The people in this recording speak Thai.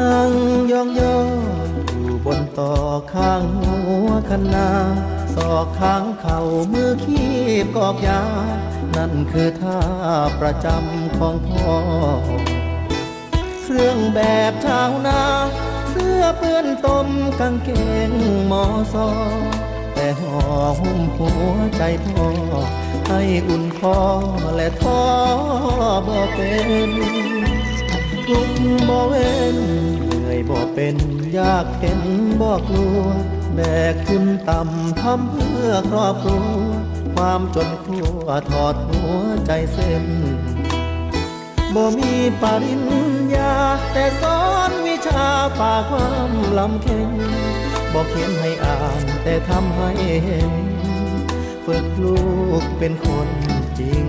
นั่งยองยออยู่บนต่อข้างหัวคณาสอกข้างเข่ามือคีบกอกยา นั่นคือท่าประจำของพ่อ เครื่องแบบชาวนา เสื้อเปื้อนตมกางเกงหมอซอแต่ห่อหุ้มหัวใจพ่อ ให้อุ่นคอและท้อบ่เป็น ทุกบ่เว้นเหนื่อยบ่เป็นยากเห็นบ่กลัว แบกขึ้นต่ำทำเพื่อครอบครัว ความจนครัวถอดหัวใจเส้นบ่มีปริญญา แต่สอนวิชาฝากความลำเค็งบอกเขียนให้อ่านแต่ทำให้เห็น ฝึกลูกเป็นคนจริง